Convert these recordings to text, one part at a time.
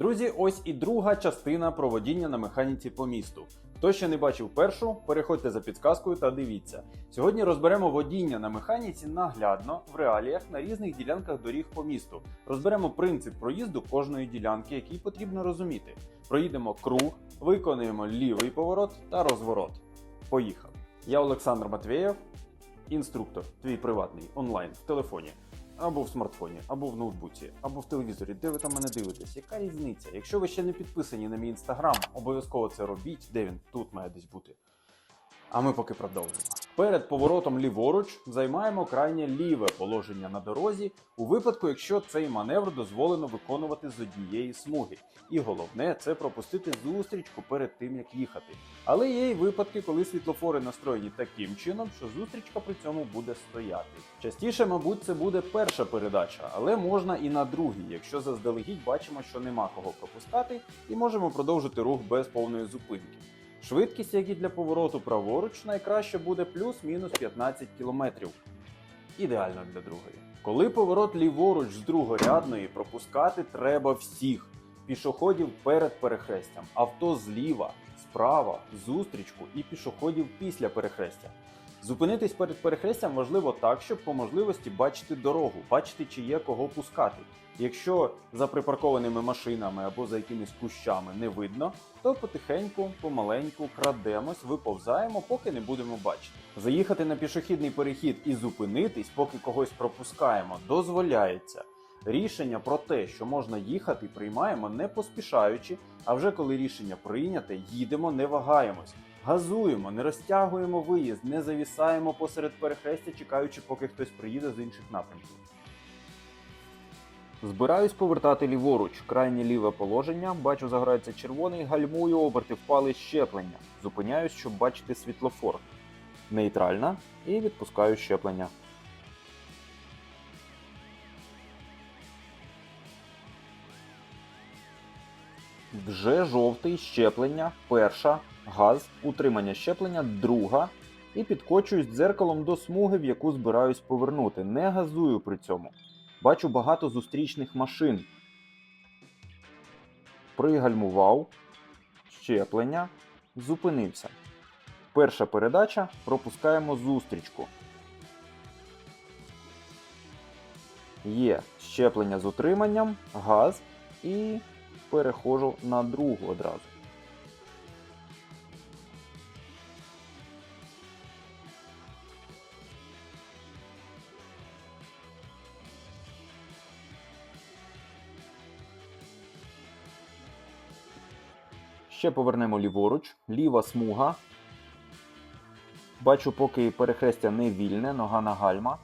Друзі, ось і друга частина про водіння на механіці по місту. Хто ще не бачив першу, переходьте за підсказкою та дивіться. Сьогодні розберемо водіння на механіці наглядно в реаліях на різних ділянках доріг по місту. Розберемо принцип проїзду кожної ділянки, який потрібно розуміти. Проїдемо круг, виконуємо лівий поворот та розворот. Поїхали! Я Олександр Матвєєв, інструктор, твій приватний онлайн в телефоні. Або в смартфоні, або в ноутбуці, або в телевізорі, де ви там мене дивитесь. Яка різниця? Якщо ви ще не підписані на мій інстаграм, обов'язково це робіть. Де він тут має десь бути. А ми поки продовжимо. Перед поворотом ліворуч займаємо крайнє ліве положення на дорозі, у випадку, якщо цей маневр дозволено виконувати з однієї смуги. І головне це пропустити зустрічку перед тим, як їхати. Але є й випадки, коли світлофори настроєні таким чином, що зустрічка при цьому буде стояти. Частіше, мабуть, це буде перша передача, але можна і на другій, якщо заздалегідь бачимо, що нема кого пропускати, і можемо продовжити рух без повної зупинки. Швидкість, як і для повороту праворуч, найкраще буде плюс-мінус 15 км. Ідеально для другої. Коли поворот ліворуч з другорядної пропускати треба всіх пішоходів перед перехрестям, авто зліва, справа, зустрічку і пішоходів після перехрестя. Зупинитись перед перехрестям важливо так, щоб по можливості бачити дорогу, бачити, чи є кого пускати. Якщо за припаркованими машинами або за якимись кущами не видно, то потихеньку, помаленьку крадемось, виповзаємо, поки не будемо бачити. Заїхати на пішохідний перехід і зупинитись, поки когось пропускаємо, дозволяється. Рішення про те, що можна їхати, приймаємо не поспішаючи, а вже коли рішення прийняте, їдемо, не вагаємось. Газуємо, не розтягуємо виїзд, не завісаємо посеред перехрестя, чекаючи, поки хтось приїде з інших напрямків. Збираюсь повертати ліворуч. Крайнє ліве положення. Бачу, загорається червоний, гальмую, оберти впали щеплення. Зупиняюсь, щоб бачити світлофор. Нейтральна і відпускаю щеплення. Вже жовтий щеплення, перша, газ, утримання щеплення, друга. І підкочуюсь дзеркалом до смуги, в яку збираюсь повернути. Не газую при цьому. Бачу багато зустрічних машин. Пригальмував, щеплення, зупинився. Перша передача пропускаємо зустрічку. Є щеплення з утриманням, газ і переходжу на другу одразу. Ще повернемо ліворуч, ліва смуга. Бачу, поки перехрестя не вільне, нога на гальма.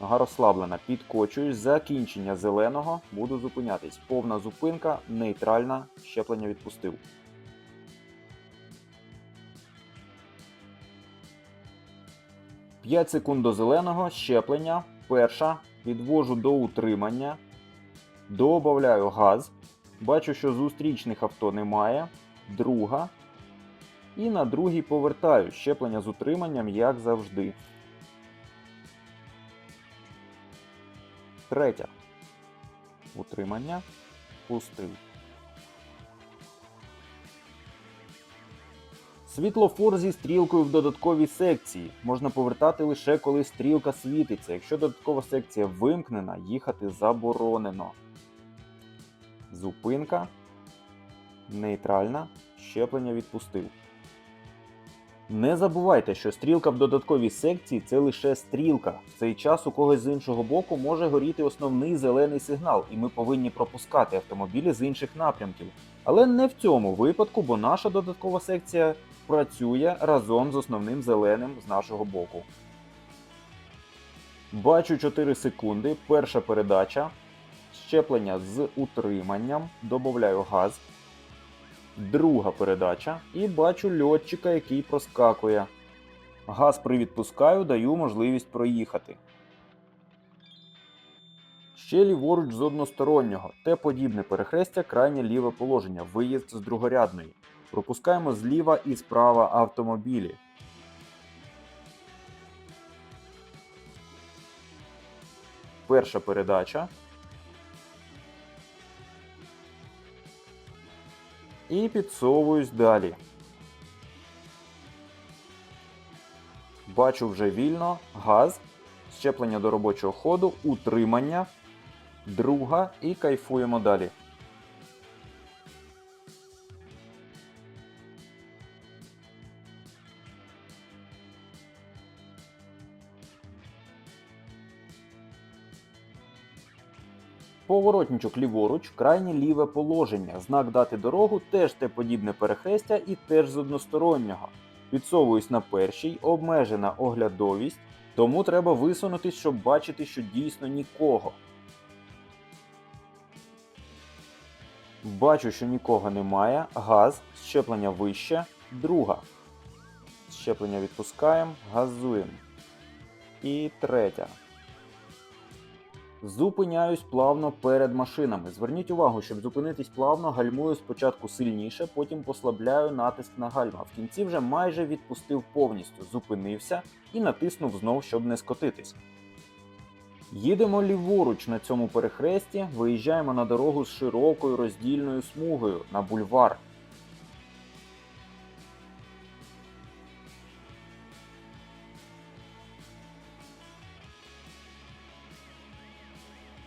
Нога розслаблена, підкочуюсь, закінчення зеленого, буду зупинятись. Повна зупинка, нейтральна, щеплення відпустив. П'ять секунд до зеленого, щеплення. Перша. Підвожу до утримання. Добавляю газ. Бачу, що зустрічних авто немає. Друга. І на другій повертаю щеплення з утриманням, як завжди. Третя. Утримання. Пустив. Світлофор зі стрілкою в додатковій секції можна повертати лише коли стрілка світиться. Якщо додаткова секція вимкнена, їхати заборонено. Зупинка. Нейтральна. Щеплення відпустив. Не забувайте, що стрілка в додатковій секції це лише стрілка. В цей час у когось з іншого боку може горіти основний зелений сигнал, і ми повинні пропускати автомобілі з інших напрямків. Але не в цьому випадку, бо наша додаткова секція працює разом з основним зеленим з нашого боку. Бачу 4 секунди. Перша передача. Щеплення з утриманням. Добавляю газ. Друга передача. І бачу льотчика, який проскакує. Газ привідпускаю, даю можливість проїхати. Ще ліворуч з одностороннього. Те подібне перехрестя, крайнє ліве положення. Виїзд з другорядної. Пропускаємо зліва і справа автомобілі. Перша передача. І підсовуюсь далі. Бачу вже вільно. Газ, щеплення до робочого ходу, утримання, друга. І кайфуємо далі. Поворотничок ліворуч, крайнє ліве положення. Знак дати дорогу теж те подібне перехрестя і теж з одностороннього. Підсовуюсь на першій, обмежена оглядовість, тому треба висунутись, щоб бачити, що дійсно нікого. Бачу, що нікого немає. Газ, щеплення вище, друга. Щеплення відпускаємо, газуємо. І третя. Зупиняюсь плавно перед машинами. Зверніть увагу, щоб зупинитись плавно, гальмую спочатку сильніше, потім послабляю натиск на гальма. В кінці вже майже відпустив повністю, зупинився і натиснув знов, щоб не скотитись. Їдемо ліворуч на цьому перехресті, виїжджаємо на дорогу з широкою роздільною смугою на бульвар.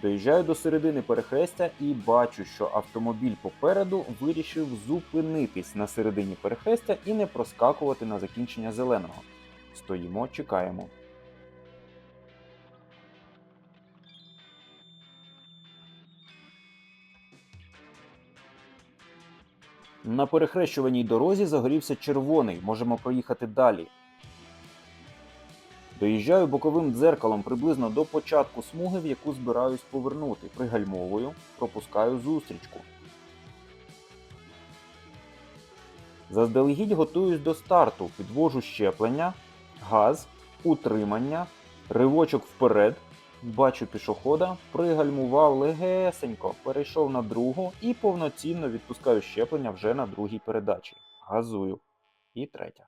Доїжджаю до середини перехрестя і бачу, що автомобіль попереду вирішив зупинитись на середині перехрестя і не проскакувати на закінчення зеленого. Стоїмо, чекаємо. На перехрещуваній дорозі загорівся червоний, можемо проїхати далі. Доїжджаю боковим дзеркалом приблизно до початку смуги, в яку збираюсь повернути. Пригальмовую, пропускаю зустрічку. Заздалегідь готуюсь до старту, підвожу щеплення, газ, утримання, ривочок вперед. Бачу пішохода, пригальмував легесенько, перейшов на другу і повноцінно відпускаю щеплення вже на другій передачі. Газую. І третя.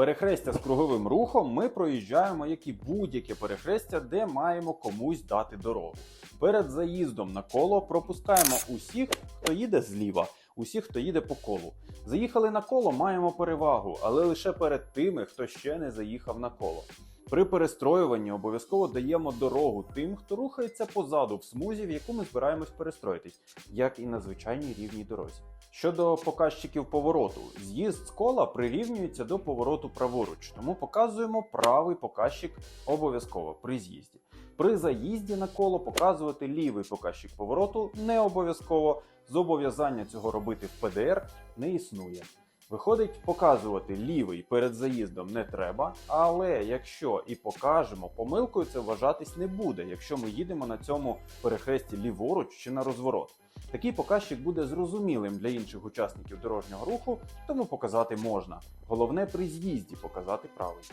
Перехрестя з круговим рухом ми проїжджаємо як і будь-яке перехрестя, де маємо комусь дати дорогу. Перед заїздом на коло пропускаємо усіх, хто їде зліва, усіх, хто їде по колу. Заїхали на коло, маємо перевагу, але лише перед тими, хто ще не заїхав на коло. При перестроюванні обов'язково даємо дорогу тим, хто рухається позаду в смузі, в яку ми збираємось перестроїтись, як і на звичайній рівній дорозі. Щодо показчиків повороту, з'їзд з кола прирівнюється до повороту праворуч, тому показуємо правий показчик обов'язково при з'їзді. При заїзді на коло показувати лівий показчик повороту не обов'язково. Зобов'язання цього робити в ПДР не існує. Виходить, показувати лівий перед заїздом не треба, але якщо і покажемо, помилкою це вважатись не буде, якщо ми їдемо на цьому перехресті ліворуч чи на розворот. Такий показчик буде зрозумілим для інших учасників дорожнього руху, тому показати можна. Головне при з'їзді показати правий.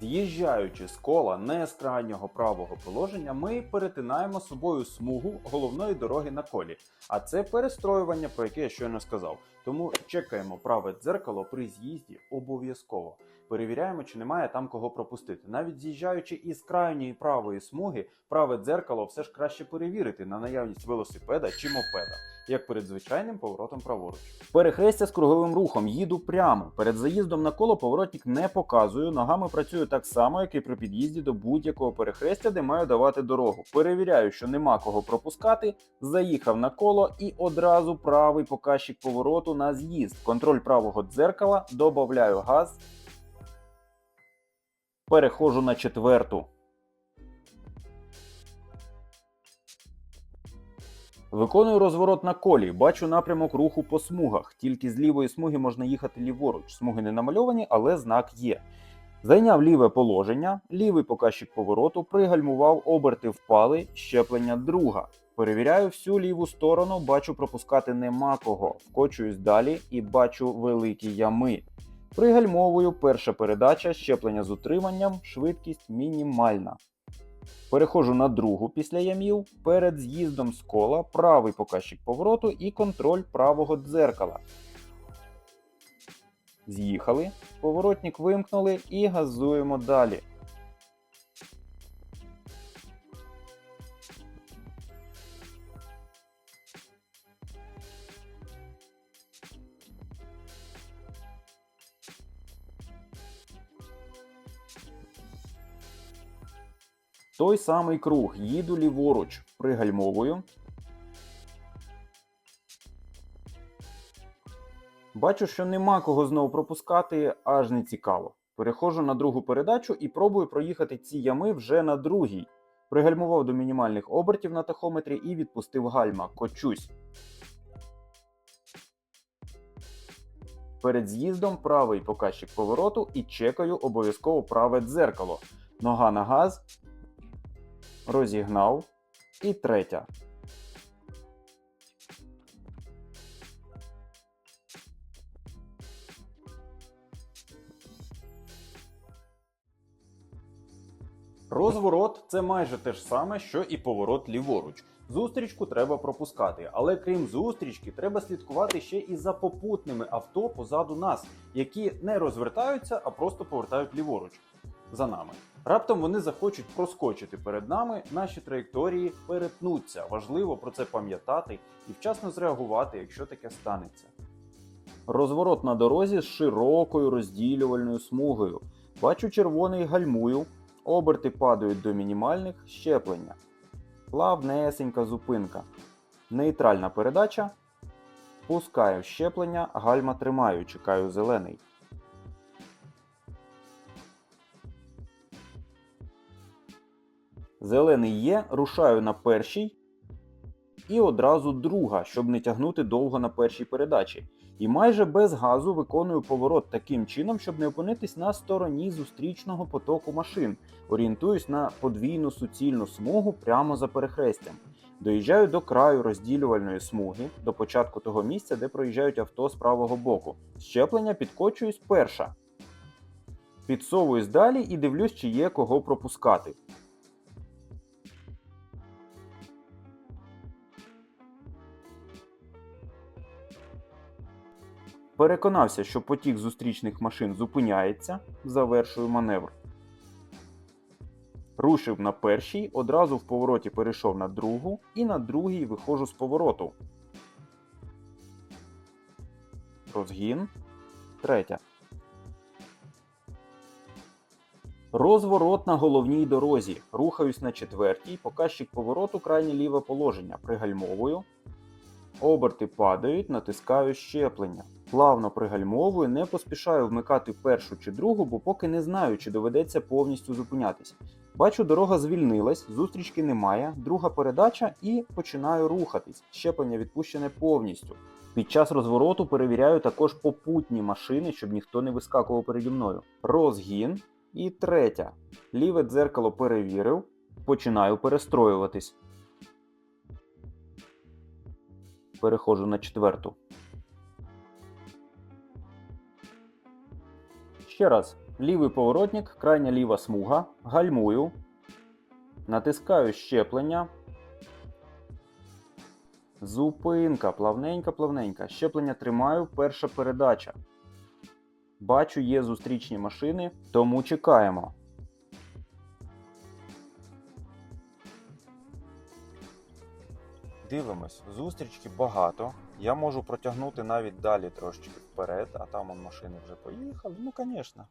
З'їжджаючи з кола не з крайнього правого положення, ми перетинаємо собою смугу головної дороги на колі. А це перестроювання, про яке я щойно сказав. Тому чекаємо праве дзеркало при з'їзді обов'язково. Перевіряємо, чи немає там кого пропустити. Навіть з'їжджаючи із крайньої правої смуги, праве дзеркало все ж краще перевірити на наявність велосипеда чи мопеда, як перед звичайним поворотом праворуч. Перехрестя з круговим рухом їду прямо. Перед заїздом на коло поворотник не показую. Ногами працюю так само, як і при під'їзді до будь-якого перехрестя, де маю давати дорогу. Перевіряю, що нема кого пропускати. Заїхав на коло і одразу правий показчик повороту на з'їзд. Контроль правого дзеркала, додаю газ. Переходжу на четверту. Виконую розворот на колі, бачу напрямок руху по смугах. Тільки з лівої смуги можна їхати ліворуч. Смуги не намальовані, але знак є. Зайняв ліве положення, лівий показчик повороту, пригальмував, оберти впали, щеплення друга. Перевіряю всю ліву сторону, бачу пропускати нема кого. Вкочуюсь далі і бачу великі ями. Пригальмовую, перша передача, щеплення з утриманням, швидкість мінімальна. Переходжу на другу після ямів, перед з'їздом з кола, правий показчик повороту і контроль правого дзеркала. З'їхали, поворотник вимкнули і газуємо далі. Той самий круг, їду ліворуч, пригальмовую. Бачу, що нема кого знову пропускати, аж не цікаво. Переходжу на другу передачу і пробую проїхати ці ями вже на другій. Пригальмував до мінімальних обертів на тахометрі і відпустив гальма. Кочусь. Перед з'їздом правий показчик повороту і чекаю обов'язково праве дзеркало. Нога на газ. Розігнав. І третя. Розворот це майже те ж саме, що і поворот ліворуч. Зустрічку треба пропускати, але крім зустрічки, треба слідкувати ще і за попутними авто позаду нас, які не розвертаються, а просто повертають ліворуч за нами. Раптом вони захочуть проскочити перед нами, наші траєкторії перетнуться. Важливо про це пам'ятати і вчасно зреагувати, якщо таке станеться. Розворот на дорозі з широкою розділювальною смугою. Бачу червоний гальмую, оберти падають до мінімальних щеплення. Плавнесенька зупинка. Нейтральна передача. Пускаю щеплення, гальма тримаю, чекаю зелений. Зелений є, рушаю на першій. І одразу друга, щоб не тягнути довго на першій передачі. І майже без газу виконую поворот таким чином, щоб не опинитись на стороні зустрічного потоку машин. Орієнтуюсь на подвійну суцільну смугу прямо за перехрестям. Доїжджаю до краю розділювальної смуги, до початку того місця, де проїжджають авто з правого боку. Щеплення підкочуюсь перша. Підсовуюсь далі і дивлюсь, чи є кого пропускати. Переконався, що потік зустрічних машин зупиняється, завершую маневр. Рушив на першій, одразу в повороті перейшов на другу і на другій виходжу з повороту. Розгін. Третя. Розворот на головній дорозі. Рухаюсь на четвертій, показчик повороту крайнє ліве положення. Пригальмовую. Оберти падають, натискаю щеплення. Плавно пригальмовую, не поспішаю вмикати першу чи другу, бо поки не знаю, чи доведеться повністю зупинятися. Бачу, дорога звільнилась, зустрічки немає, друга передача і починаю рухатись. Щеплення відпущене повністю. Під час розвороту перевіряю також попутні машини, щоб ніхто не вискакував переді мною. Розгін. І третя. Ліве дзеркало перевірив. Починаю перестроюватись. Переходжу на четверту. Ще раз. Лівий поворотник, крайня ліва смуга. Гальмую. Натискаю щеплення. Зупинка. Плавненька, плавненька. Щеплення тримаю. Перша передача. Бачу, є зустрічні машини, тому чекаємо. Дивимось, зустрічки багато. Я можу протягнути навіть далі трошечки вперед, а там он машини вже поїхали. Ну, звісно.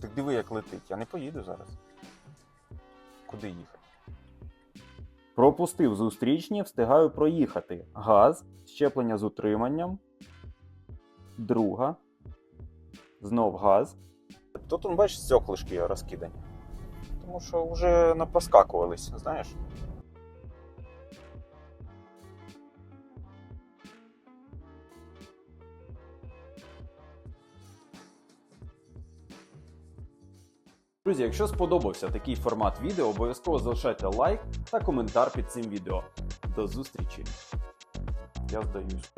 Так диви, як летить. Я не поїду зараз. Куди їхати? Пропустив зустрічні, встигаю проїхати. Газ, щеплення з утриманням. Друга. Знов газ. Тут, он, бачиш, стеклишки розкидані. Тому що вже напоскакувались, знаєш. Друзі, якщо сподобався такий формат відео, обов'язково залишайте лайк та коментар під цим відео. До зустрічі! Я здаюсь.